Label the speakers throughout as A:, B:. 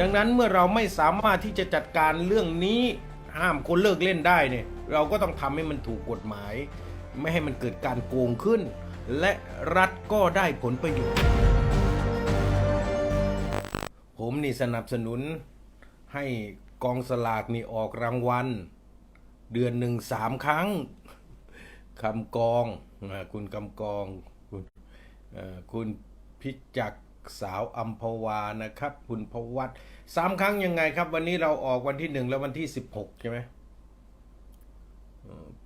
A: ดังนั้นเมื่อเราไม่สามารถที่จะจัดการเรื่องนี้ห้ามคนเลิกเล่นได้เนี่ยเราก็ต้องทำให้มันถูกกฎหมาย ไม่ให้มันเกิดการโกงขึ้น และรัฐก็ได้ผลประโยชน์ ผมนี่สนับสนุนให้กองสลากนี่ออกรางวัล เดือนหนึ่งสามครั้งคำกองคุณคำกอง คุณคุณพิจัก สาวอัมพวานะครับ คุณพวัตสามครั้งยังไงครับ วันนี้เราออกวันที่หนึ่งและวันที่สิบหกใช่ไหม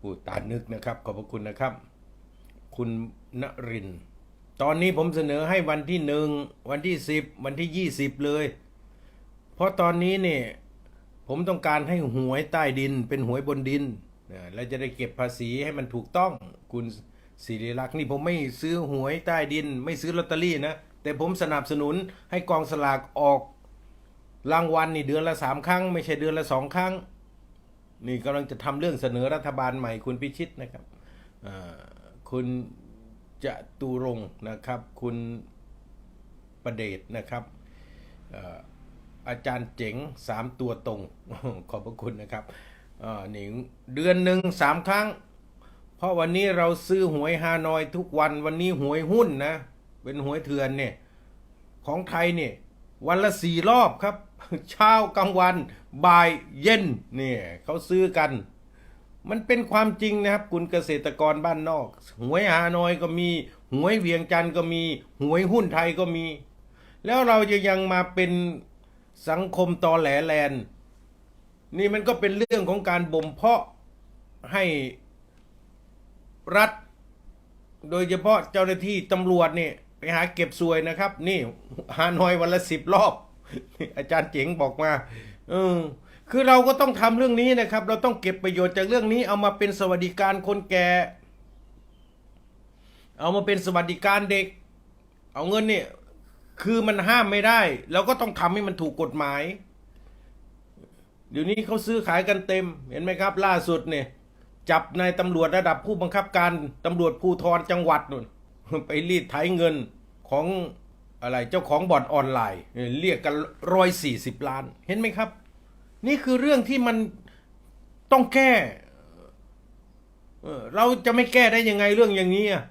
A: ปู่ตานึกนะครับ ขอบพระคุณนะครับ คุณนรินทร์ตอนนี้ผมเสนอให้วันที่หนึ่งวันที่สิบวันที่ยี่สิบเลย เพราะตอนนี้เนี่ยผมต้องการให้หวยใต้ดิน เป็นหวยบนดินนะแล้วจะได้เก็บภาษีให้มันถูกต้อง คุณศิริลักษณ์นี่ผมไม่ซื้อหวยใต้ดิน ไม่ซื้อลอตเตอรี่นะ แต่ผมสนับสนุนให้กองสลากออกรางวัลนี่เดือนละสามครั้ง ไม่ใช่เดือนละสองครั้ง นี่กำลังจะทำเรื่องเสนอรัฐบาลใหม่คุณพิชิตนะครับคุณจะตูรงนะครับ คุณประเดชนะครับออาจารย์เจ๋งสามตัวตรง ขอบพระคุณนะครับอ่านี่เดือนหนึ่งสามครั้ง เพราะวันนี้เราซื้อหวยฮานอยทุกวันวันนี้หวยหุ้นนะ เป็นหวยเถื่อนเนี่ยของไทยเนี่ยวันละสี่รอบครับ เช้ากลางวันบ่ายเย็นเนี่ยเขาซื้อกัน มันเป็นความจริงนะครับ คุณเกษตรกรบ้านนอก หวยฮานอยก็มี หวยเวียงจันทร์ก็มี หวยหุ้นไทยก็มี แล้วเราจะยังมาเป็นสังคมตอแหลแลนนี่มันก็เป็นเรื่องของการบ่มเพาะให้รัฐ โดยเฉพาะเจ้าหน้าที่ตำรวจเนี่ย หาเก็บสวยนะครับ นี่ฮานอยวันละสิบรอบ อาจารย์เจ๋งบอกมาเออคือเราก็ต้องทำเรื่องนี้นะครับ เราต้องเก็บประโยชน์จากเรื่องนี้ เอามาเป็นสวัสดิการคนแก่ เอามาเป็นสวัสดิการเด็ก เอาเงินเนี่ยคือมันห้ามไม่ได้ เราก็ต้องทำให้มันถูกกฎหมาย เดี๋ยวนี้เขาซื้อขายกันเต็ม เห็นไหมครับ ล่าสุดเนี่ย จับนายตำรวจระดับผู้บังคับการตำรวจภูธรจังหวัดนู่นไปรีดไถเงิน ของอะไรเจ้าของบ่อนออนไลน์ เรียกกันร้อยสี่สิบล้าน เห็นไหมครับ นี่คือเรื่องที่มันต้องแก้เราจะไม่แก้ได้ยังไงเรื่องอย่างนี้อะ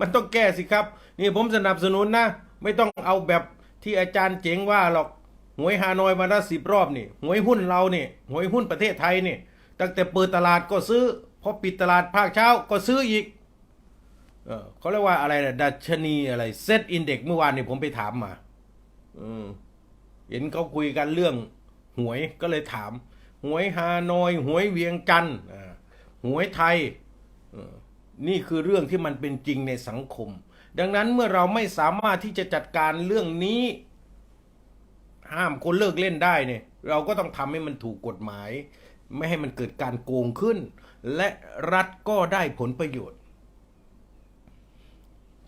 A: มันต้องแก้สิครับ นี่ผมสนับสนุนนะ ไม่ต้องเอาแบบที่อาจารย์เจ๋งว่าหรอกหวยฮานอยมาละสิบรอบนี่หวยหุ้นเราเนี่ยหวยหุ้นประเทศไทยนี่ตั้งแต่เปิดตลาดก็ซื้อพอปิดตลาดภาคเช้าก็ซื้ออีก เออเขาเรียกว่าอะไรนะดัชนีอะไรเซตอินเด็กเมื่อวานนี่ผมไปถามมาอืมเห็นเขาคุยกันเรื่องหวยก็เลยถาม หวยฮานอย หวยเวียงจันทร์หวยไทยนี่คือเรื่องที่มันเป็นจริงในสังคม ดังนั้นเมื่อเราไม่สามารถที่จะจัดการเรื่องนี้ ห้ามคนเลิกเล่นได้เนี่ย เราก็ต้องทำให้มันถูกกฎหมาย ไม่ให้มันเกิดการโกงขึ้น และรัฐก็ได้ผลประโยชน์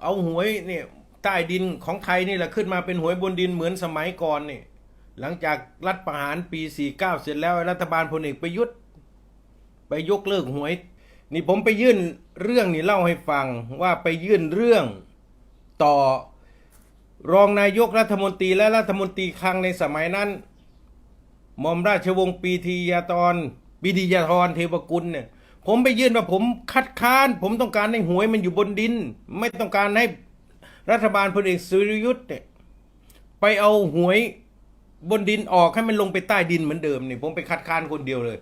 A: เอาหวยเนี่ยใต้ดินของไทยนี่แหละขึ้นมาเป็นหวยบนดินเหมือนสมัยก่อนนี่หลังจากรัฐประหารปี 49 เสร็จแล้วรัฐบาลพลเอกประยุทธ์ไปยกเลิกหวย นี่ผมไปยื่นเรื่องนี่เล่าให้ฟังว่าไปยื่นเรื่องต่อรองนายกรัฐมนตรีและรัฐมนตรีคลังในสมัยนั้นหม่อมราชวงศ์ปีทียาตอนปีดียาธรเทวกุลเนี่ย ผมไปยื่นว่าผมคัดค้าน ผมต้องการให้หวยมันอยู่บนดิน ไม่ต้องการให้รัฐบาลพลเอกสุรยุทธ์เนี่ยไปเอาหวยบนดินออกให้มันลงไปใต้ดินเหมือนเดิมนี่ผมไปคัดค้านคนเดียวเลย